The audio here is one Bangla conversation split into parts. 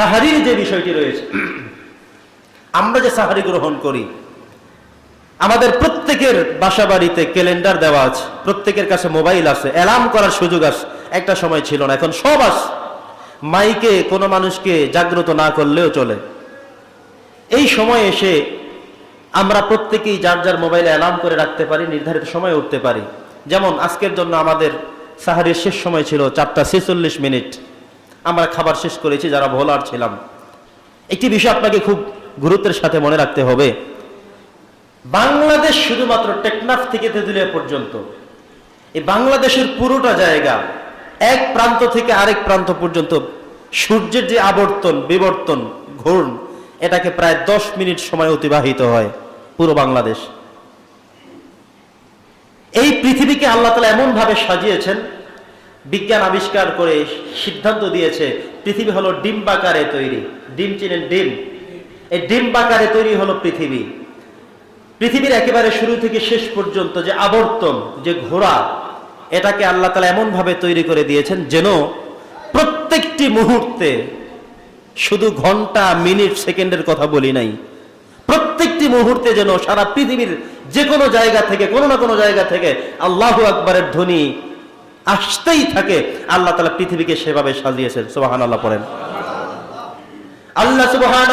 সাহারির যে বিষয়টি রয়েছে, আমরা যে সাহারি গ্রহণ করি, আমাদের প্রত্যেকের বাসা বাড়িতে ক্যালেন্ডার দেওয়া আছে, প্রত্যেকের কাছে মোবাইল আছে, অ্যালার্ম করার সুযোগ আছে, একটা সময় ছিল না, এখন সব আছে। মাইকে কোনো মানুষকে জাগ্রত না করলেও চলে। এই সময় এসে আমরা প্রত্যেকেই যার যার মোবাইলে অ্যালার্ম করে রাখতে পারি, নির্ধারিত সময় উঠতে পারি। যেমন আজকের জন্য আমাদের সাহারির শেষ সময় ছিল চারটা ছেচল্লিশ মিনিট। আমরা খাবার শেষ করেছি, যারা ভোলার ছিলাম। একটি বিষয় আপনাকে খুব গুরুত্বের সাথে মনে রাখতে হবে। বাংলাদেশ শুধুমাত্র টেকনাফ থেকে তেঁতুলিয়া পর্যন্ত। এই বাংলাদেশের পুরোটা জায়গা এক প্রান্ত থেকে আরেক প্রান্ত পর্যন্ত সূর্যের যে আবর্তন, বিবর্তন, ঘূর্ণ, এটাকে প্রায় দশ মিনিট সময় অতিবাহিত হয় পুরো বাংলাদেশ। এই পৃথিবীকে আল্লাহ তালা এমন ভাবে সাজিয়েছেন বিজ্ঞান আবিষ্কার করে সিদ্ধান্ত দিয়েছে, পৃথিবী হলো ডিম্বাকারে তৈরি। ডিম চিনেন ডিম? এই ডিম্বাকারে তৈরি হলো পৃথিবী। পৃথিবীর একেবারে শুরু থেকে শেষ পর্যন্ত যে আবর্তন, যে ঘোড়া, এটাকে আল্লাহ তালা এমন ভাবে তৈরি করে দিয়েছেন যেন প্রত্যেকটি মুহূর্তে শুধু ঘণ্টা, মিনিট, সেকেন্ডের কথা বলি নাই। প্রত্যেকটি মুহূর্তে যেন সারা পৃথিবীর যে কোনো জায়গা থেকে, কোনো না কোনো জায়গা থেকে আল্লাহ আকবরের ধ্বনি আসতেই থাকে। আল্লাহ তালা পৃথিবীকে সেভাবে সাজিয়েছেন। সুবাহান আল্লাহ পড়েন আল্লাহ সুবহান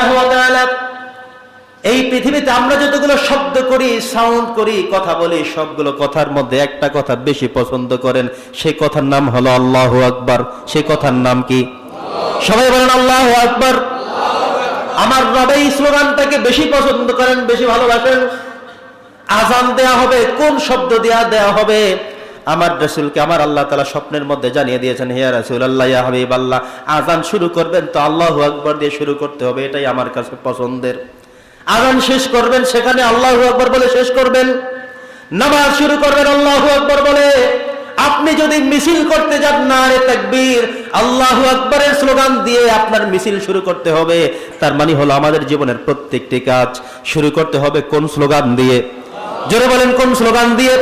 এই পৃথিবীতে আমরা যতগুলো শব্দ করি সাউন্ড করি, কথা বলি, সবগুলো কথার মধ্যে একটা কথা বেশি পছন্দ করেন। সেই কথার নাম হলো আল্লাহ আকবার। সেই কথার নাম কি? সবাই বলেন আল্লাহ আকবার। আমার রব এই স্লোগানটাকে বেশি পছন্দ করেন, বেশি ভালোবাসেন। আজান দেয়া হবে, কোন শব্দ দেয়া দেয়া হবে? আমার রসুলকে আমার আল্লাহ তালা স্বপ্নের মধ্যে জানিয়ে দিয়েছেন হিয়া রসুল আল্লাহ হাবিব আল্লাহ আজান শুরু করবেন তো আল্লাহ আকবর দিয়ে শুরু করতে হবে, এটাই আমার কাছে পছন্দের। আজান শেষ করবেন, সেখানে আল্লাহ আকবর বলে শেষ করবেন। নামাজ শুরু করবেন, আল্লাহ আকবর বলে। আপনি যদি মিছিল করতে যান না রে তাকবীর, আল্লাহু আকবরের স্লোগান দিয়ে আপনার মিছিল শুরু করতে হবে। তার মানে হলো আমাদের জীবনের প্রত্যেকটি কাজ শুরু করতে হবে কোন স্লোগান দিয়ে? জোরে বলেন কোন স্লোগান দিয়ে?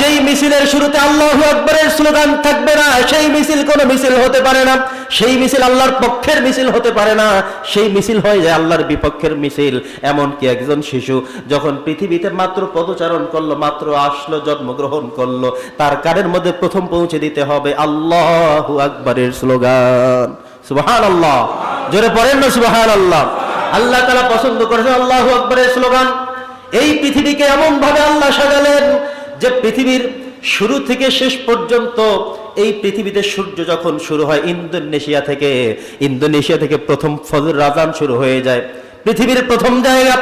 যেই মিছিলের শুরুতে আল্লাহু আকবরের স্লোগান থাকবে না, সেই মিছিল কোনো মিছিল হতে পারে না। সেই মিছিল আল্লাহর পক্ষের মিছিল হতে পারে না। সেই মিছিল হয়ে যায় আল্লাহর বিপক্ষের মিছিল। এমনকি একজন শিশু যখন পৃথিবীতে মাত্র পদচারণ করল, মাত্র আসলো, জন্মগ্রহণ করল, তার কানের মধ্যে প্রথম পৌঁছে দিতে হবে আল্লাহ আকবরের স্লোগান। সুবহান আল্লাহ জোরে পড়েন না সুবহান আল্লাহ আল্লাহ তালা পছন্দ করেছে আল্লাহু আকবরের স্লোগান। এই পৃথিবীকে এমন ভাবে আল্লাহ সাজালেন যে পৃথিবীর শুরু থেকে শেষ পর্যন্ত এই পৃথিবীতে সূর্য যখন শুরু হয়, ইন্দোনেশিয়া থেকে ইন্দোনেশিয়া থেকে প্রথম ফজর রাজান শুরু হয়ে যায়। পৃথিবীর প্রথম জায়গা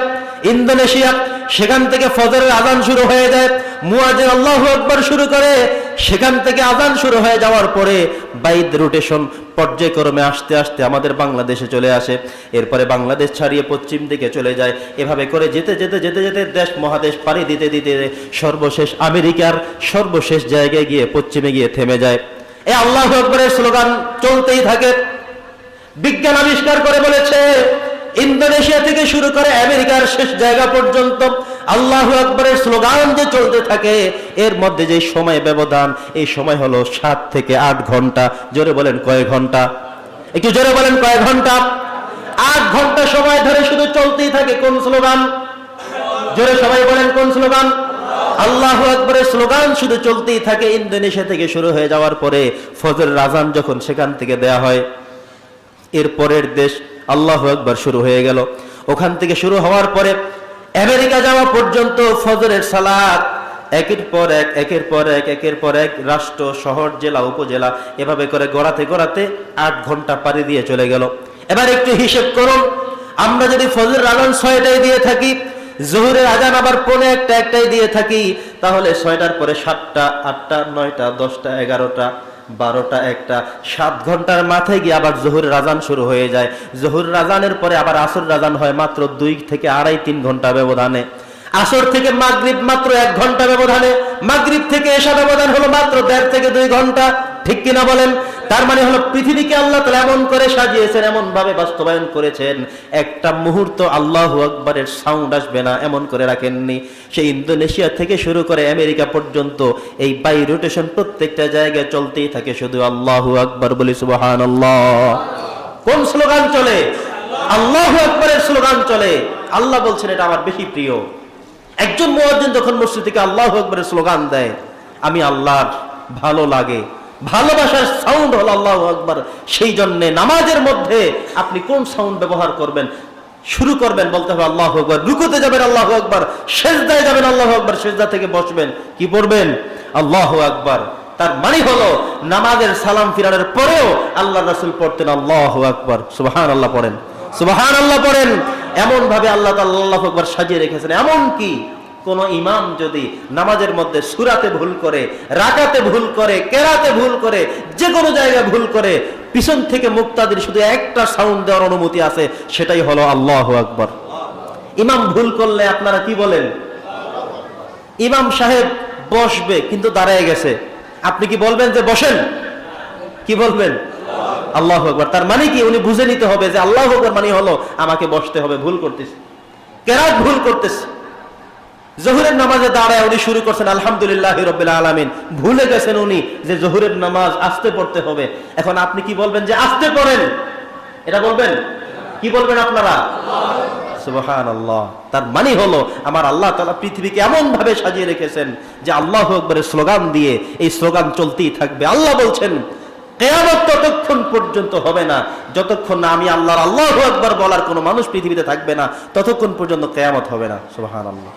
ইন্দোনেশিয়া। সেখান থেকে ফজরের আজান শুরু হয়ে যায় মুয়াজের আল্লাহ আকবর শুরু করে। সেখান থেকে আজান শুরু হয়ে যাওয়ার পরে বাইদ রোটেশন পর্যায়ক্রমে আসতে আসতে আমাদের বাংলাদেশে চলে আসে। এরপরে বাংলাদেশ ছাড়িয়ে পশ্চিম দিকে চলে যায়। এভাবে করে যেতে যেতে যেতে যেতে দেশ মহাদেশ পাড়ি দিতে দিতে সর্বশেষ আমেরিকার সর্বশেষ জায়গায় গিয়ে পশ্চিমে গিয়ে থেমে যায়। এ আল্লাহ আকবরের স্লোগান চলতেই থাকে। বিজ্ঞান আবিষ্কার করে বলেছে ইন্দোনেশিয়া থেকে শুরু করে আমেরিকার শেষ জায়গা পর্যন্ত আল্লাহ আকবরের স্লোগান যে চলতে থাকে, এর মধ্যে যে সময় ব্যবধান, এই সময় হলো সাত থেকে আট ঘণ্টা। জোরে বলেন কয় ঘণ্টা? একটু জোরে বলেন কয় ঘণ্টা? আট ঘণ্টা সময় ধরে শুধু চলতেই থাকে কোন স্লোগান? জোরে সবাই বলেন কোন স্লোগান? আল্লাহ আকবরের স্লোগান শুধু চলতেই থাকে। ইন্দোনেশিয়া থেকে শুরু হয়ে যাওয়ার পরে ফজর রাজান যখন সেখান থেকে দেয়া হয়, এর পরের দেশ আল্লাহ একবার শুরু হয়ে গেল। ওখান থেকে শুরু হওয়ার পরে আমেরিকা যাওয়া পর্যন্ত ফজরের সালাত, একের পর এক, একের পর এক, একের পর এক রাষ্ট্র, শহর, জেলা, উপজেলা এভাবে করে গড়াতে গড়াতে আট ঘণ্টা পাড়ি দিয়ে চলে গেল। এবার একটু হিসেব করুন, আমরা যদি ফজর আলন ছয়টায় দিয়ে থাকি, জহুরের আজান আবার পনে একটা একটাই দিয়ে থাকি, তাহলে ছয়টার পরে সাতটা, আটটা, নয়টা, দশটা, এগারোটা বারোটা, একটা। সাত ঘণ্টার মাথায় গিয়ে আবার জহুর রাজান শুরু হয়ে যায়। জহুর রাজানের পরে আবার আসর রাজান হয় মাত্র দুই থেকে আড়াই, তিন ঘণ্টা ব্যবধানে। আসর থেকে মাগরীব মাত্র এক ঘণ্টা ব্যবধানে। মাগরীব থেকে এসা ব্যবধান হলো মাত্র দেড় থেকে দুই ঘণ্টা। ঠিক কিনা বলেন? তার মানে হলো পৃথিবীকে আল্লাহ তালা এমন করে সাজিয়েছেন এমন ভাবে বাস্তবায়ন করেছেন। একটা মুহূর্ত আল্লাহ আকবরের সাউন্ড আসবে না, এমন করে রাখেননি। সেই ইন্দোনেশিয়া থেকে শুরু করে আমেরিকা পর্যন্ত এই বাই রোটেশন প্রত্যেকটা জায়গায় চলতেই থাকে শুধু আল্লাহ আকবর বলি সুবাহান আল্লাহ কোন স্লোগান চলে? আল্লাহ আকবরের স্লোগান চলে। আল্লাহ বলছেন, এটা আমার বেশি প্রিয়। একজন মুয়াজ্জিন যখন মসজিদ থেকে আল্লাহ আকবরের স্লোগান দেয়, আমি আল্লাহর ভালো লাগে। ভালোবাসার সাউন্ড হলো আল্লাহ আকবর। সেই জন্য নামাজের মধ্যে আপনি কোন সাউন্ড ব্যবহার করবেন? শুরু করবেন, বলতে হবে আল্লাহ আকবর। রুকুতে যাবেন, আল্লাহ আকবর। শেষদায় যাবেন, আল্লাহ আকবর। শেষদা থেকে বসবেন, কি পড়বেন? আল্লাহ আকবর। তার মানে হলো, নামাজের সালাম ফিরানোর পরেও আল্লাহ রাসুল পড়তেন আল্লাহ আকবর। সুবাহান আল্লাহ পড়েন। সুবাহান আল্লাহ পড়েন। এমন ভাবে আল্লাহ আল্লাহ আকবর সাজিয়ে রেখেছেন। এমন কি? কোন ইমাম যদি নামাজের মধ্যে সুরাতে ভুল করে, রাকাতে ভুল করে, কেরাতে ভুল করে যে কোনো জায়গায় ভুল করে, পিছন থেকে মুক্তাদির শুধু একটা সাউন্ড দেওয়ার অনুমতি আছে, সেটাই হলো আল্লাহ আকবর। ইমাম ভুল করলে আপনারা কি বলেন? ইমাম সাহেব বসবে, কিন্তু দাঁড়ায় গেছে। আপনি কি বলবেন যে বসেন? কি বলবেন? আল্লাহ আকবর। তার মানে কি? উনি বুঝে নিতে হবে যে আল্লাহ আকবর মানে হলো আমাকে বসতে হবে, ভুল করতেছে। কেরাত ভুল করতেছে। জহুরের নামাজে দাঁড়ায় উনি শুরু করছেন, আলহামদুলিল্লাহ রবিল আলমিন। ভুলে গেছেন উনি যে জহুরের নামাজ আসতে পড়তে হবে। এখন আপনি কি বলবেন যে আসতে পড়েন? এটা বলবেন? কি বলবেন আপনারা? তার মানে হলো, আমার আল্লাহ তালা পৃথিবীকে এমন ভাবে সাজিয়ে রেখেছেন যে আল্লাহ আকবরের স্লোগান দিয়ে এই স্লোগান চলতেই থাকবে। আল্লাহ বলছেন, কেয়ামত ততক্ষণ পর্যন্ত হবে না। যতক্ষণ না আমি আল্লাহর আল্লাহ একবার বলার কোনো মানুষ পৃথিবীতে থাকবে না, ততক্ষণ পর্যন্ত কেয়ামত হবে না। সুবহান আল্লাহ